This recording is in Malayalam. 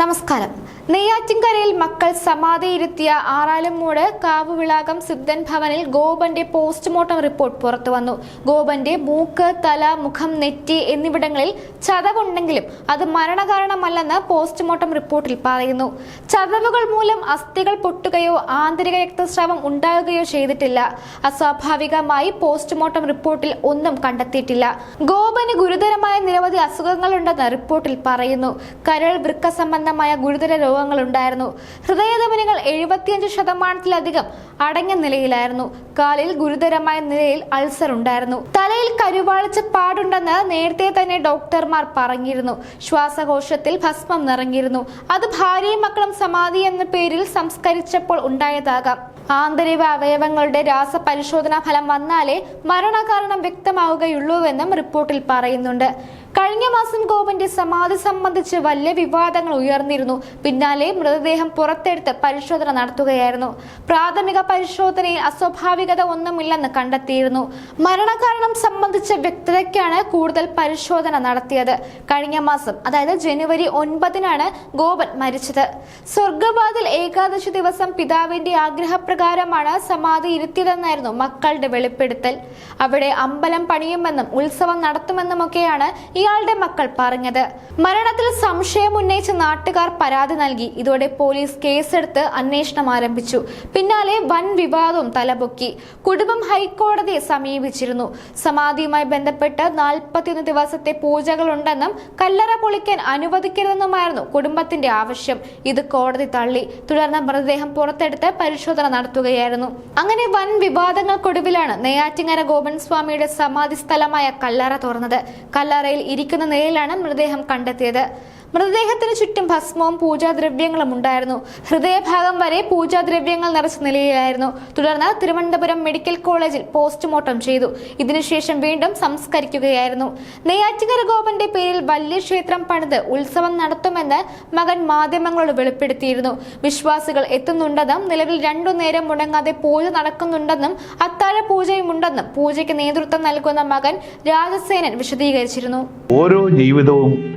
നമസ്കാരം. നെയ്യാറ്റിൻകരയിൽ മക്കൾ സമാധിയിരുത്തിയ ആറാലുംമൂട് കാവുവിളാകം സിദ്ധൻ ഭവനിൽ ഗോപന്റെ പോസ്റ്റ്മോർട്ടം റിപ്പോർട്ട് പുറത്തു പുറത്തുവന്നു. ഗോപന്റെ മൂക്ക് തല മുഖം നെറ്റി എന്നിവിടങ്ങളിൽ ചതവുണ്ടെങ്കിലും അത് മരണകാരണമല്ലെന്ന് പോസ്റ്റ്മോർട്ടം റിപ്പോർട്ടിൽ പറയുന്നു. ചതവുകൾ മൂലം അസ്ഥികൾ പൊട്ടുകയോ ആന്തരിക രക്തസ്രാവം ഉണ്ടാകുകയോ ചെയ്തിട്ടില്ല. അസ്വാഭാവികമായി പോസ്റ്റ്മോർട്ടം റിപ്പോർട്ടിൽ ഒന്നും കണ്ടെത്തിയിട്ടില്ല. ഗോപന് ഗുരുതരമായ നിരവധി അസുഖങ്ങളുണ്ടെന്ന് റിപ്പോർട്ടിൽ പറയുന്നു. കരൾ വൃക്ക സംബന്ധമായ ഗുരുതര രോഗങ്ങളുണ്ടായിരുന്നു. ഹൃദയധമനികൾ എഴുപത്തിയഞ്ച് ശതമാനത്തിലധികം അടങ്ങിയ നിലയിലായിരുന്നു. കാലിൽ ഗുരുതരമായ നിലയിൽ അൾസർ ഉണ്ടായിരുന്നു. തലയിൽ കരുവാളിച്ച പാടുണ്ടെന്ന് നേരത്തെ തന്നെ ഡോക്ടർമാർ പറഞ്ഞിരുന്നു. ശ്വാസകോശത്തിൽ ഭസ്മം നിറഞ്ഞിരുന്നു. അത് ഭാര്യയും മക്കളും സമാധി എന്ന പേരിൽ സംസ്കരിച്ചപ്പോൾ ഉണ്ടായതാകാം. ആന്തരിക അവയവങ്ങളുടെ രാസപരിശോധനാ ഫലം വന്നാലേ മരണകാരണം വ്യക്തമാവുകയുള്ളൂവെന്നും റിപ്പോർട്ടിൽ പറയുന്നുണ്ട്. കഴിഞ്ഞ മാസം ഗോപന്റെ സമാധി സംബന്ധിച്ച് വലിയ വിവാദങ്ങൾ ഉയർന്നിരുന്നു. പിന്നാലെ മൃതദേഹം പുറത്തെടുത്ത് പരിശോധന നടത്തുകയായിരുന്നു. പ്രാഥമിക പരിശോധനയിൽ അസ്വാഭാവികത ഒന്നുമില്ലെന്ന് കണ്ടെത്തിയിരുന്നു. മരണകാരണം സംബന്ധിച്ച വ്യക്തതയ്ക്കാണ് കൂടുതൽ പരിശോധന നടത്തിയത്. കഴിഞ്ഞ മാസം അതായത് ജനുവരി ഒൻപതിനാണ് ഗോപൻ മരിച്ചത്. സ്വർഗവാതിൽ ഏകാദശി ദിവസം പിതാവിന്റെ ആഗ്രഹപ്രകാരമാണ് സമാധി ഇരുത്തിയതെന്നായിരുന്നു മക്കളുടെ വെളിപ്പെടുത്തൽ. അവിടെ അമ്പലം പണിയുമെന്നും ഉത്സവം നടത്തുമെന്നുമൊക്കെയാണ് ഇയാളുടെ മക്കൾ പറഞ്ഞത്. മരണത്തിൽ സംശയം ഉന്നയിച്ച നാട്ടുകാർ പരാതി നൽകി. ഇതോടെ പോലീസ് കേസെടുത്ത് അന്വേഷണം ആരംഭിച്ചു. പിന്നാലെ വൻ വിവാദവും തലപൊക്കി. കുടുംബം ഹൈക്കോടതിയെ സമീപിച്ചിരുന്നു. സമാധിയുമായി ബന്ധപ്പെട്ട് നാൽപ്പത്തിയൊന്ന് ദിവസത്തെ പൂജകളുണ്ടെന്നും കല്ലറ പൊളിക്കാൻ അനുവദിക്കരുതെന്നുമായിരുന്നു കുടുംബത്തിന്റെ ആവശ്യം. ഇത് കോടതി തള്ളി. തുടർന്ന് മൃതദേഹം പുറത്തെടുത്ത് പരിശോധന നടത്തുകയായിരുന്നു. അങ്ങനെ വൻ വിവാദങ്ങൾക്കൊടുവിലാണ് നെയ്യാറ്റിങ്ങര ഗോപൻ സ്വാമിയുടെ സമാധി സ്ഥലമായ കല്ലറ തുറന്നത്. കല്ലറയിൽ ഇരിക്കുന്ന നിലയിലാണ് മൃതദേഹം കണ്ടെത്തിയത്. മൃതദേഹത്തിന് ചുറ്റും ഭസ്മവും പൂജാദ്രവ്യങ്ങളും ഉണ്ടായിരുന്നു. ഹൃദയഭാഗം വരെ പൂജാദ്രവ്യങ്ങൾ നിറച്ച നിലയിലായിരുന്നു. തുടർന്ന് തിരുവനന്തപുരം മെഡിക്കൽ കോളേജിൽ പോസ്റ്റ്മോർട്ടം ചെയ്തു. ഇതിനുശേഷം വീണ്ടും സംസ്കരിക്കുകയായിരുന്നു. നെയ്യാറ്റിങ്കര ഗോപന്റെ പേരിൽ വലിയ ക്ഷേത്രം പണിത് ഉത്സവം നടത്തുമെന്ന് മകൻ മാധ്യമങ്ങളോട് വെളിപ്പെടുത്തിയിരുന്നു. വിശ്വാസികൾ എത്തുന്നുണ്ടെന്നും നിലവിൽ രണ്ടു നേരം മുടങ്ങാതെ പൂജ നടക്കുന്നുണ്ടെന്നും അത്താഴ പൂജയും ഉണ്ടെന്നും പൂജയ്ക്ക് നേതൃത്വം നൽകുന്ന മകൻ രാജസേനൻ വിശദീകരിച്ചിരുന്നു. ഓരോ ജീവിതവും